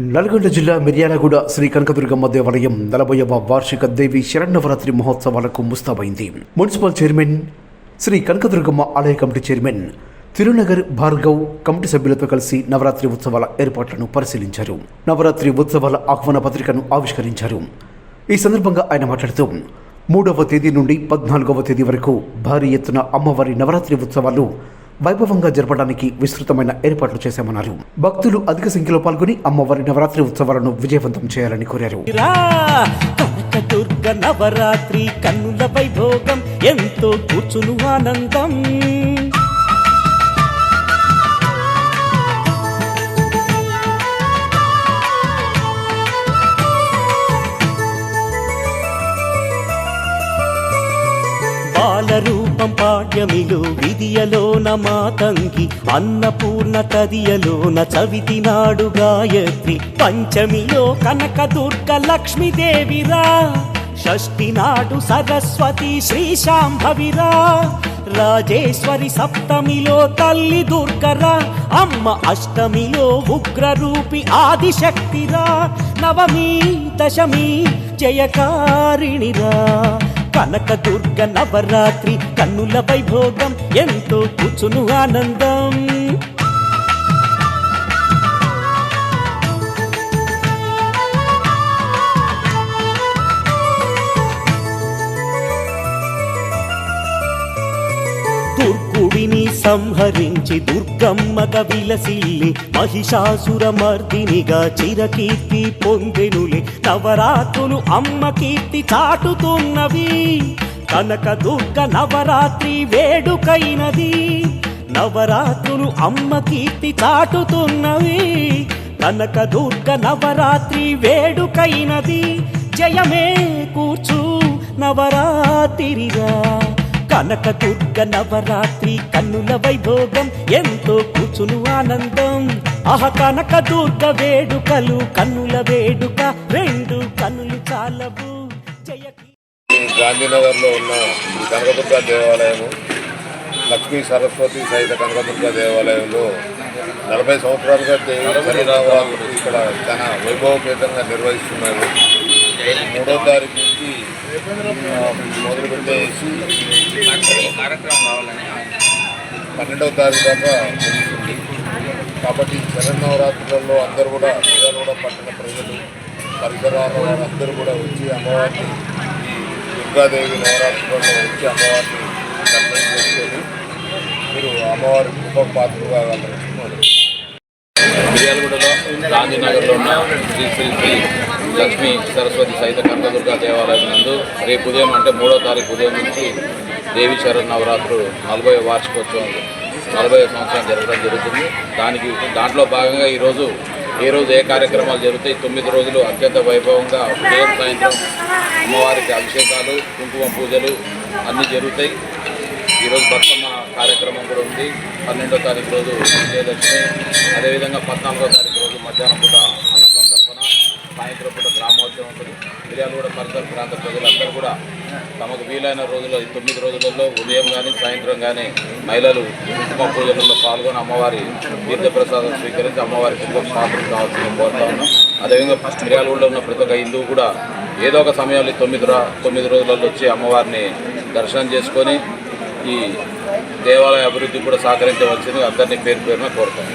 నల్గొండ జిల్లా మిర్యాలగూడ శ్రీ కనకదుర్గమ్మ దేవాలయం నలభైవ వార్షిక దేవి శరణవరాత్రి మహోత్సవాలకు ముస్తాబైంది. మున్సిపల్ చైర్మన్ శ్రీ కనకదుర్గమ్మ ఆలయ committee chairman Tirunagar Bhargav committee సభ్యులతో కలిసి నవరాత్రి ఉత్సవాల ఏర్పాట్లను పరిశీలించారు. నవరాత్రి ఉత్సవాల ఆహ్వాన పత్రికను ఆవిష్కరించారు. ఈ సందర్భంగా ఆయన మాట్లాడుతూ మూడవ తేదీ నుండి పద్నాలుగవ తేదీ వరకు భారీ ఎత్తున అమ్మవారి నవరాత్రి ఉత్సవాలు వైభవంగా జరపడానికి విస్తృతమైన ఏర్పాట్లు చేశామన్నారు. భక్తులు అధిక సంఖ్యలో పాల్గొని అమ్మవారి నవరాత్రి ఉత్సవాలను విజయవంతం చేయాలని కోరారు. దుర్గ నవరాత్రి కన్నుల వైభోగం ఎంతో కూర్చును ఆనందం. పాడ్యమిలో విధియలోన మాతంగి అన్నపూర్ణ తదియలోన చవితి నాడు గాయత్రి. పంచమిలో కనక దుర్గ లక్ష్మీదేవిరా షష్ఠి నాడు సరస్వతి శ్రీశాంభవిరా. రాజేశ్వరి సప్తమిలో తల్లి దుర్గరా అమ్మ అష్టమిలో ఉగ్రరూపి ఆదిశక్తిరా. నవమి దశమి జయకారిణిరా. కనక దుర్గ నవరాత్రి కన్నుల వైభోగం ఎంతో కూర్చును ఆనందం. సంహరించి దుర్గమ్మగ విలసిల్లి మహిషాసురమర్దినిగా చిరకీర్తి పొందెనులే. నవరాత్రులు అమ్మ కీర్తి చాటుతున్నవి. కనక దుర్గ నవరాత్రి వేడుకైనది. నవరాత్రులు అమ్మ కీర్తి చాటుతున్నవి. కనక దుర్గ నవరాత్రి వేడుకైనది. జయమే కూర్చు నవరాత్రిరా. కనక దుర్గ నవరాత్రి కన్నుల వైభోగం ఎంతో కూర్చును ఆనందం. అహ కనక దుర్గ వేడుకలు కన్నుల వేడుక రెండు కన్నులు చాలవు. గాంధీనగర్లో ఉన్న ఈ కనకదుర్గ దేవాలయము లక్ష్మీ సరస్వతి సహిత కనకదుర్గ దేవాలయంలో నలభై సంవత్సరాలుగా దేవి ఇక్కడ చాలా వైభవపేతంగా నిర్వహిస్తున్నారు. మూడో తారీఖు నుంచి మొదలు పెట్టేసి పన్నెండవ తారీఖు దాకా జరుగుతుంది. కాబట్టి ఈ శరన్నవరాత్రులలో అందరూ కూడా కూడా పట్టణ ప్రజలు పరిసరాల వారందరూ అందరూ కూడా వచ్చి అమ్మవారిని దుర్గాదేవి నవరాత్రులలో వచ్చి అమ్మవారిని దర్శనం చేసుకొని మీరు అమ్మవారి కృప పాత్రలు కాగలరు మిర్యాలగూడలో గాంధీనగర్లో ఉన్న శ్రీ శ్రీ శ్రీ లక్ష్మీ సరస్వతి సహిత కనకదుర్గా దేవాలయం నందు రేపు ఉదయం అంటే మూడో తారీఖు ఉదయం నుంచి దేవి శరణ్ నవరాత్రులు నలభై వార్షికోత్సవం నలభై సంవత్సరం జరగడం జరుగుతుంది. దానికి దాంట్లో భాగంగా ఈరోజు ఏ రోజు ఏ కార్యక్రమాలు జరుగుతాయి? తొమ్మిది రోజులు అత్యంత వైభవంగా ఉదయం సాయంత్రం అమ్మవారికి అభిషేకాలు కుంకుమ పూజలు అన్నీ జరుగుతాయి. ఈరోజు బతుకమ్మ కార్యక్రమం కూడా ఉంది. పన్నెండో తారీఖు రోజు విజయదశమి. అదేవిధంగా పద్నాలుగో తారీఖు రోజు మధ్యాహ్నం పూట కూడా పరిసర ప్రాంత ప్రజలందరూ కూడా తమకు వీలైన రోజుల్లో ఈ తొమ్మిది రోజులలో ఉదయం కానీ సాయంత్రం కానీ మహిళలు కుంకుమ పూజలలో పాల్గొని అమ్మవారి తీర్థప్రసాదం స్వీకరించి అమ్మవారి కుంకుమ పాత్రలు కావాల్సింది కోరుతా ఉన్నాం. అదేవిధంగా మిర్యాలగూడలో ఉన్న ప్రతి ఒక్క హిందువు కూడా ఏదో ఒక సమయంలో తొమ్మిది రా తొమ్మిది రోజులలో వచ్చి అమ్మవారిని దర్శనం చేసుకొని ఈ దేవాలయ అభివృద్ధి కూడా సహకరించవలసింది అందరినీ పేరు పేరున కోరుతాం